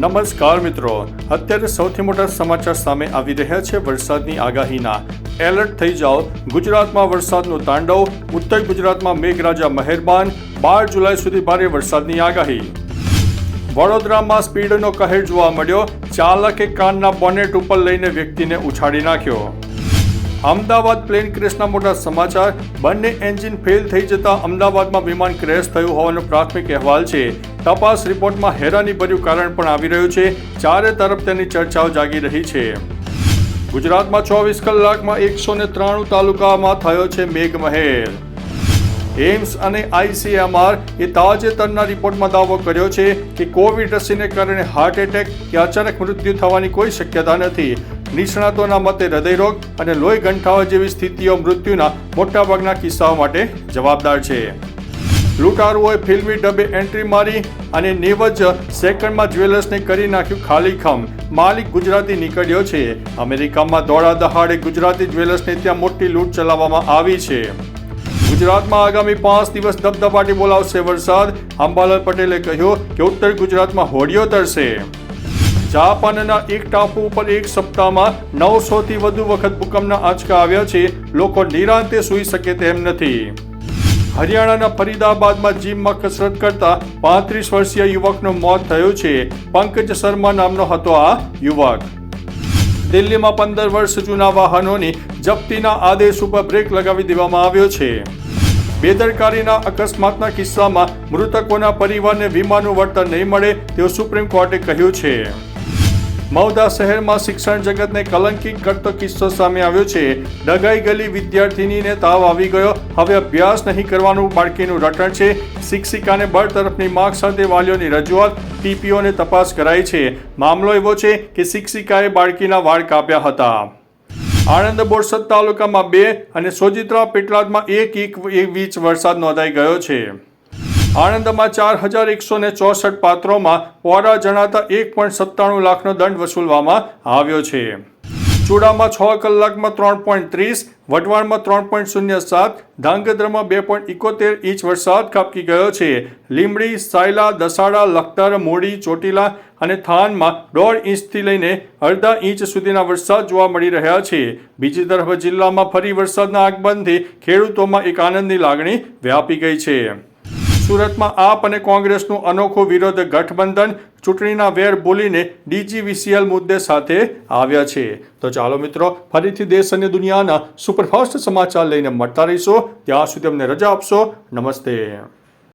નમસ્કાર મિત્રો. અત્યારે સૌથી મોટા સમાચાર સામે આવી રહ્યા છે વરસાદની આગાહીના. એલર્ટ થઈ જાઓ. ગુજરાતમાં વરસાદનું તાંડવ. ઉત્તર ગુજરાતમાં મેઘરાજા મહેરબાન. બાર જુલાઈ સુધી ભારે વરસાદની આગાહી. વડોદરામાં સ્પીડનો કહેર જોવા મળ્યો. ચાલકે કાનના બોનેટ ઉપર લઈને વ્યક્તિને ઉછાળી નાખ્યો. અમદાવાદ પ્લેન ક્રેશના મોટા સમાચાર. બંને એન્જિન ફેલ થઈ જતા અમદાવાદમાં વિમાન ક્રેશ થયું હોવાનો પ્રાથમિક અહેવાલ છે. તપાસ રિપોર્ટમાં હેરાનીભર્યું કારણ પણ આવી રહ્યું છે. ચારે તરફ તેની ચર્ચાઓ જાગી રહી છે. ગુજરાતમાં ચોવીસ કલાકમાં એકસો ને ત્રાણું તાલુકામાં થયો છે મેઘમહેર. એમ્સ અને આઈસીએમઆર એ તાજેતરના રિપોર્ટમાં દાવો કર્યો છે કે કોવિડ રસીને કારણે હાર્ટ એટેક કે અચાનક મૃત્યુ થવાની કોઈ શક્યતા નથી. નિષ્ણાતોના મતે હૃદયરોગ અને લોહી ગંઠાવા જેવી સ્થિતિઓ મૃત્યુના મોટાભાગના કિસ્સાઓ માટે જવાબદાર છે. લૂંટારુઓએ ફિલ્મી ડબે એન્ટ્રી મારી અને નેવ જ સેકન્ડમાં જ્વેલર્સને કરી નાખ્યું ખાલીખમ માલિક ગુજરાતી નીકળ્યો છે. અમેરિકામાં દોડા દહાડે ગુજરાતી જ્વેલર્સને ત્યાં મોટી લૂંટ ચલાવવામાં આવી છે. ગુજરાતમાં આગામી પાંચ દિવસ ધબધબાટી બોલાવશે વરસાદ. અંબાલાલ પટેલે કહ્યું કે ઉત્તર ગુજરાતમાં હોડીઓ તરશે જાપાનના એક ટાપુ ઉપર એક સપ્તાહમાં નવસોથી વધુ વખત ભૂકંપના આંચકા આવ્યા છે. લોકો નિરાંતે સૂઈ શકે તેમ નથી. હરિયાણાના ફરીદાબાદમાં જીમમાં કસરત કરતા પાંત્રીસ વર્ષીય યુવકનું મોત થયું છે. પંકજ શર્મા નામનો હતો આ યુવક. દિલ્હીમાં પંદર વર્ષ જૂના વાહનોની જપ્તીના આદેશ ઉપર બ્રેક લગાવી દેવામાં આવ્યો છે. બેદરકારીના અકસ્માતના કિસ્સામાં મૃતકોના પરિવારને વીમાનું વળતર નહીં મળે તેવું સુપ્રીમ કોર્ટે કહ્યું છે. મૌદા શહેરમાં શિક્ષણ જગતને કલંકિત કરતો કિસ્સો સામે આવ્યો છે. ડગાઈ ગયેલી વિદ્યાર્થીનીને તાવ આવી ગયો. હવે અભ્યાસ નહીં કરવાનું બાળકીનું રટણ છે. શિક્ષિકાને બળતરફની માગ સાથે વાલીઓની રજૂઆત પીપીઓને તપાસ કરાઈ છે. મામલો એવો છે કે શિક્ષિકાએ બાળકીના વાળ કાપ્યા હતા. આણંદ બોરસદ તાલુકામાં બે અને સોજિત્રા પેટલાદમાં એક એક વીચ વરસાદ નોંધાઈ ગયો છે. આણંદમાં ચાર હજાર એકસો ને ચોસઠ પાત્રોમાં પોરા જણાતા એક પોઈન્ટ સત્તાણું લાખનો દંડ વસૂલવામાં આવ્યો છે. ચૂડામાં છ કલાકમાં ત્રણ પોઈન્ટ ત્રીસ, વઢવાણમાં ત્રણ પોઈન્ટ શૂન્ય સાત, ધાંગધ્રામાં બે પોઈન્ટ ઇકોતેર ઇંચ વરસાદ ખાબકી ગયો છે. લીમડી સાયલા, દસાડા, લખતર, મોડી, ચોટીલા અને થાનમાં દોઢ ઇંચથી લઈને અડધા ઇંચ સુધીના વરસાદ જોવા મળી રહ્યા છે. બીજી તરફ જિલ્લામાં ફરી વરસાદના આગમનથી ખેડૂતોમાં એક આનંદની લાગણી વ્યાપી ગઈ છે. સુરતમાં આપ અને કોંગ્રેસનું અનોખું વિરોધ ગઠબંધન ચૂંટણીના વેર બોલીને ડીજીવીસીએલ મુદ્દે સાથે આવ્યા છે. તો ચાલો મિત્રો, ફરીથી દેશ અને દુનિયાના સુપરફાસ્ટ સમાચાર લઈને મળતા રહીશો. ત્યાં સુધી અમને રજા આપશો. નમસ્તે.